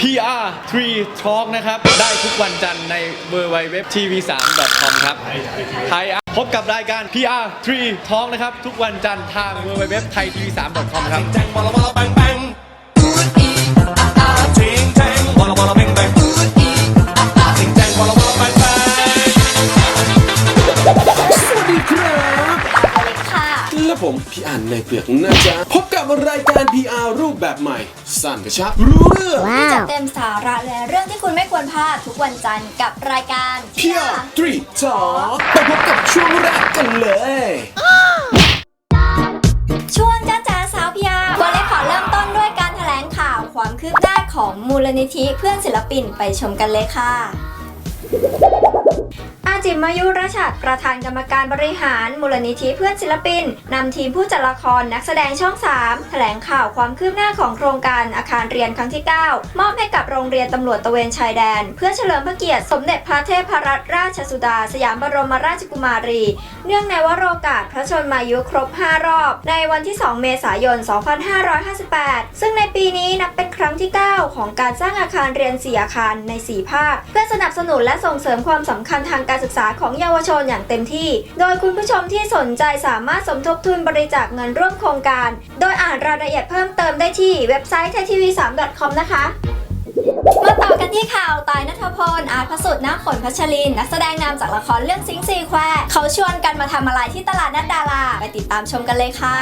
PR 3 Talk นะครับ ได้ทุกวันจันทร์ใน www.tv3.com ครับไทยอะพบกับรายการ PR 3 Talk นะครับ ทุกวันจันทร์ทาง www.thaitv3.com ครับแจงวอลวอลแบานในเปลือกนะจ๊ะ พบกับรายการ PR รูปแบบใหม่ สั้นกระชับรู้เรื่องที่จะเต็มสาระและเรื่องที่คุณไม่ควรพลาดทุกวันจันทร์กับรายการ PR 3 Talk ไปพบกับช่วงแรกกันเลย ช่วงจ้าจ๋าสาวพิยาวันนี้ขอเริ่มต้นด้วยการแถลงข่าวความคืบหน้าของมูลนิธิเพื่อนศิลปินไปชมกันเลยค่ะอา จิมมายุรชัดประธานกรรมการบริหาร มูลนิธิเพื่อนศิลปินนำทีมผู้จัดละครนักแสดงช่อง 3 แถลงข่าวความคืบหน้าของโครงการอาคารเรียนครั้งที่ 9 มอบให้กับโรงเรียนตำรวจตะเวนชายแดน เพื่อเฉลิมพระเกียรติสมเด็จพระเทพรัตนราชสุดา สยามบรมราชกุมารี เนื่องในวโรกาสพระชนมายุครบ 5 รอบ ในวันที่ 2 เมษายน 2558 ซึ่งในปีนี้นับเป็นครั้งที่ 9 ของการสร้างอาคารเรียน4อาคารใน 4 ภาค เพื่อสนับสนุนและส่งเสริมความสำคัญทางการศึกษาของเยาวชนอย่างเต็มที่ โดยคุณผู้ชมที่สนใจสามารถสมทบทุนบริจาคเงินร่วมโครงการ โดยอ่านรายละเอียดเพิ่มเติมได้ที่เว็บไซต์ thaitv3.com นะคะมาต่อกันที่ข่าวตายนัทพล อาร์พสุดน้ำฝนพัชริน นักแสดงนำจากละครเรื่องซิงซีแควเขาชวนกันมาทำอะไรที่ตลาดนัดดารา ไปติดตามชมกันเลยค่ะ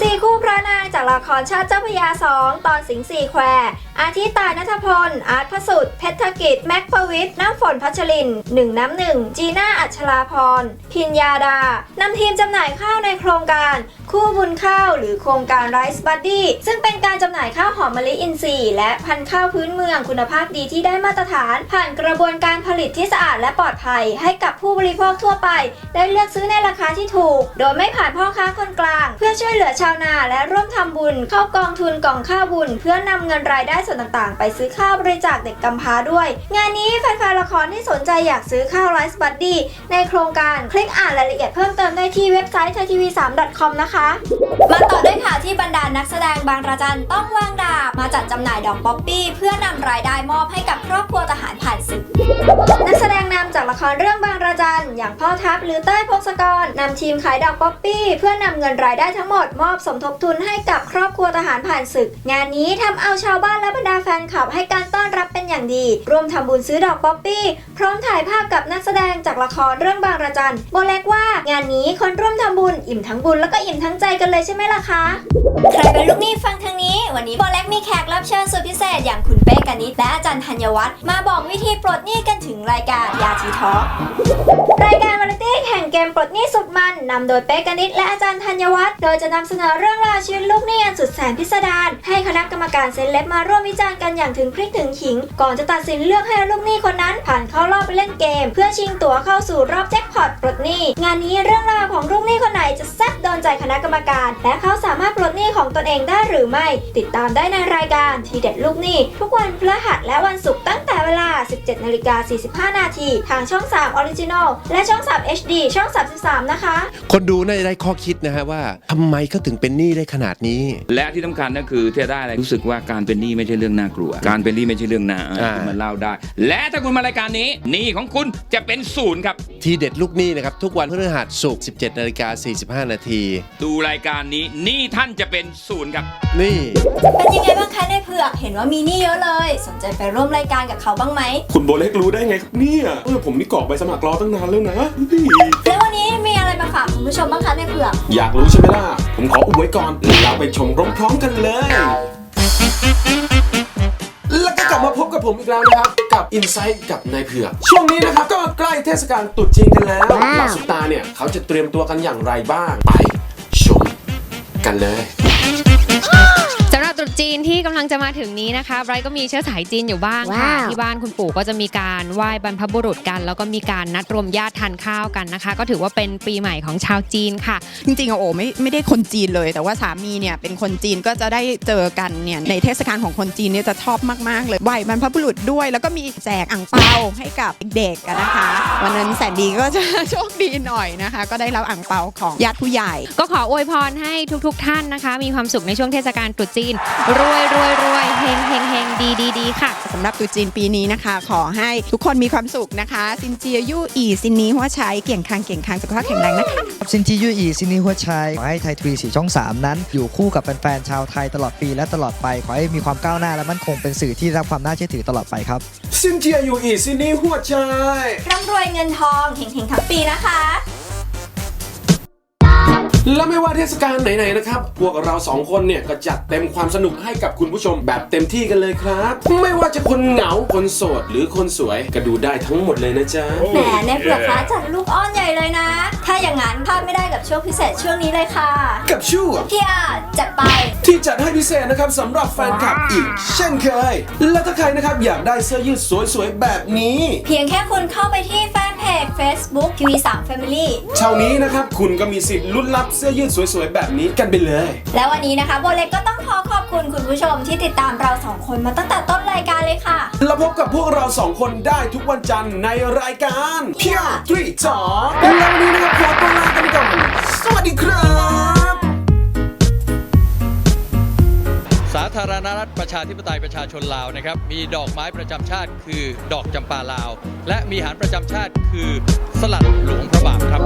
สี่คู่พระนางจากละครชาติเจ้าพยาสองตอนสิงสี่แควร อาทิตายนัทพล อาร์ตพระสุดเพชรกิจ แม็กพวิทน้ำฝนพัชรินหนึ่งน้ำหนึ่ง จีน่าอัชราพร พิญญาดา นำทีมจำหน่ายข้าวในโครงการ คู่บุญข้าวหรือโครงการไรซ์บัดดี้ซึ่งเป็นการจำหน่ายข้าวหอมมะลิอินทรีย์และพันธุ์ข้าวพื้นเมืองคุณภาพดีที่ได้มาตรฐาน ผ่านกระบวนการผลิตที่สะอาดและปลอดภัย ให้กับผู้บริโภคทั่วไป ได้เลือกซื้อในราคาที่ถูก โดยไม่ผ่านพ่อค้าคนกลาง เพื่อช่วยเหลือชาวนาและร่วมทำบุญเข้ากองทุนกองข้าวบุญ เพื่อนำเงินรายได้ส่วนต่างๆ ไปซื้อข้าวบริจาคเด็กกำพร้าด้วย งานนี้แฟนๆละครที่สนใจอยากซื้อข้าวไรซ์บัดดี้ในโครงการ คลิกอ่านรายละเอียดเพิ่มเติมได้ที่เว็บไซต์ thaitv3.com นะคะมาต่อด้วยข่าวที่บรรดานักแสดงบางระจันต้องวางดาบมาจัดจำหน่ายดอกป๊อปปี้ เพื่อนำรายได้มอบให้กับครอบครัวทหารผ่านศึก นักแสดงนำจากละครเรื่องบางระจันอย่างพ่อทัพหรือเต้ยพงศกรนำทีมขายดอกป๊อปปี้ เพื่อนำเงินรายได้ทั้งหมดมอบสมทบทุนให้กับครอบครัวทหารผ่านศึก งานนี้ทำเอาชาวบ้านและบรรดาแฟนคลับให้การต้อนรับเป็นอย่างดี ร่วมทำบุญซื้อดอกป๊อปปี้ พร้อมถ่ายภาพกับนักแสดงจากละครเรื่องบางระจันโบเล็กว่างานนี้คนร่วมทำบุญอิ่มทั้งบุญแล้วก็อิ่มทั้งใจกันเลยใช่ไหมล่ะคะ ใครเป็นลูกหนี้ฟังทางนี้ วันนี้โบเล็กมีแขกรับเชิญสุดพิเศษอย่างคุณเป้กานิดและอาจารย์ธัญวัฒน์มาบอกวิธีปลดหนี้กันถึงรายการยาทีทอกรายการ แข่งเกมปลดหนี้สุดมันนำโดยเป้กานิดและอาจารย์ธัญวัฒน์โดยจะนำเสนอเรื่องราวชีวิตลูกหนี้อันสุดแสนพิสดารให้คณะกรรมการเซเลบมาร่วมวิจารณ์กันอย่างถึงพริกถึงขิง ก่อนจะตัดสินเลือกให้ลูกหนี้คนนั้น ผ่านเข้ารอบไปเล่นเกม เพื่อชิงตั๋วเข้าสู่รอบแจ็คพอตปลดหนี้ งานนี้เรื่องราวของลูกหนี้คนไหนจะแซ่บโดนใจคณะกรรมการ และเขาสามารถปลดหนี้ของตนเองได้หรือไม่ ติดตามได้ในรายการทีเด็ดลูกหนี้ ทุกวันพฤหัสและวันศุกร์ตั้งแต่เวลา 17นาฬิกา45นาทีทางช่อง 3 Original และช่อง 3 HD ช่อง 33 นะคะ คนดูน่าจะได้ข้อคิดนะฮะว่าทำไมเขาถึงเป็นหนี้ได้ขนาดนี้ และที่สำคัญก็คือที่จะได้อะไรรู้สึกว่าการเป็นหนี้ไม่ใช่เรื่องน่ากลัว การเป็นหนี้ไม่ใช่เรื่องน่าอายอ่า คุณมาเล่าได้ และถ้าคุณมารายการนี้หนี้ของคุณจะเป็นศูนย์ครับ ทีเด็ดลูกหนี้นะครับ ทุกวันพฤหัสศุกร์17นาฬิกา45 นาที ดูรายการนี้หนี้ท่านจะเป็นศูนย์ครับ นี่ เป็นยังไงบ้างคะในเผือกเห็นว่ามีหนี่เยอะเลย สนใจไปร่วมรายการกับเขาบ้างไหม คุณโบเล็กรู้ได้ไงครับเนี่ยเออผมนี่กรอกใบสมัครรอตั้งนานแล้วนะแล้ววันนี้มีอะไรมาฝากคุณผู้ชมบ้างคะในเผือก อยากรู้ใช่ไหมล่ะ ผมขออุบไว้ก่อนเราไปชมพร้อมๆกันเลย ผมอีกแล้วนะครับ กับ Insight กับนายเผือก ช่วงนี้นะครับ ก็ใกล้เทศกาลตรุษจีนกันแล้วเหล่าสุตาเนี่ย เขาจะเตรียมตัวกันอย่างไรบ้าง ไปชมกันเลยสำหรับ ตรุษจีนที่กำลังจะมาถึงนี้นะคะไบรท์ก็มีเชื้อสายจีนอยู่บ้างค่ะ ที่บ้านคุณปู่ก็จะมีการไหว้บรรพบุรุษกัน แล้วก็มีการนัดรวมญาติทานข้าวกันนะคะ ก็ถือว่าเป็นปีใหม่ของชาวจีนค่ะ จริงๆอะโอไม่ไม่ได้คนจีนเลย แต่ว่าสามีเนี่ยเป็นคนจีนก็จะได้เจอกันเนี่ยในเทศกาลของคนจีนเนี่ยจะชอบมากๆเลยไหวบรรพบุรุษด้วย แล้วก็มีแจกอ่างเปาให้กับเด็กๆอะนะคะ วันนั้นแสนดีก็จะโชคดีหน่อยนะคะ ก็ได้รับอ่างเปาของญาติผู้ใหญ่ ก็ขออวยพรให้ทุกๆ ท่านนะคะ มีความสุขในช่วงเทศกาลตรุษจีนรวยรวยรวยเฮงนี้ค่ะสำหรับตรุษจีนปีนี้นะคะ ขอให้ทุกคนมีความสุขนะคะซินเจียยู่อีซินนี้หัวใช้เกี่ยงคางเกี่ยงคางสุขภาพแข็งแรงนะคะซินจียูอีซินนี่หัวชัยขอให้ไทยทวีสีช่อง 3 นั้น อยู่คู่กับแฟนๆชาวไทยตลอดปีและตลอดไป ขอให้มีความก้าวหน้าและมั่นคงเป็นสื่อที่ได้รับความน่าเชื่อถือตลอดไปครับซินเจียอยู่อีซินี่หัวใจร่ำรวยเงินทองเฮงๆทั้งปีนะคะ และไม่ว่าเทศกาลไหนๆนะครับ พวกเราสองคนเนี่ยก็จัดเต็มความสนุกให้กับคุณผู้ชมแบบเต็มที่กันเลยครับ ไม่ว่าจะคนเหงา คนโสด หรือคนสวยก็ดูได้ทั้งหมดเลยนะจ๊ะ แหมในเผือกคะจัดลูกอ้อนใหญ่เลยนะ ถ้าอย่างนั้นพลาดไม่ได้กับช่วงพิเศษช่วงนี้เลยค่ะ กับช่วงพี่อาจัดไป ที่จัดให้พิเศษนะครับสำหรับแฟนคลับอีก เช่นเคย และถ้าใครนะครับอยากได้เสื้อยืดสวยๆ แบบนี้ เพียงแค่คุณเข้าไปที่แฟนเพจ Facebook TV3 Family เท่านี้นะครับคุณก็มีสิทธิ์ลุ้นรับเสื้อยืดสวยๆ แบบนี้กันไปเลย แล้ววันนี้นะคะโบเล็กก็ต้องขอขอบคุณคุณผู้ชมที่ติดตามเราสองคนมาตั้งแต่ต้นรายการเลยค่ะ แล้วพบกับพวกเราสองคนได้ทุกวันจันทร์ในรายการเพียวทรีจอและวันนี้นะครับขอตัวลากันไปก่อนสวัสดีครับ สาธารณรัฐประชาธิปไตยประชาชนลาวนะครับ มีดอกไม้ประจำชาติคือดอกจำปาลาว และมีอาหารประจำชาติคือสลัดหลวงพระบาทครับ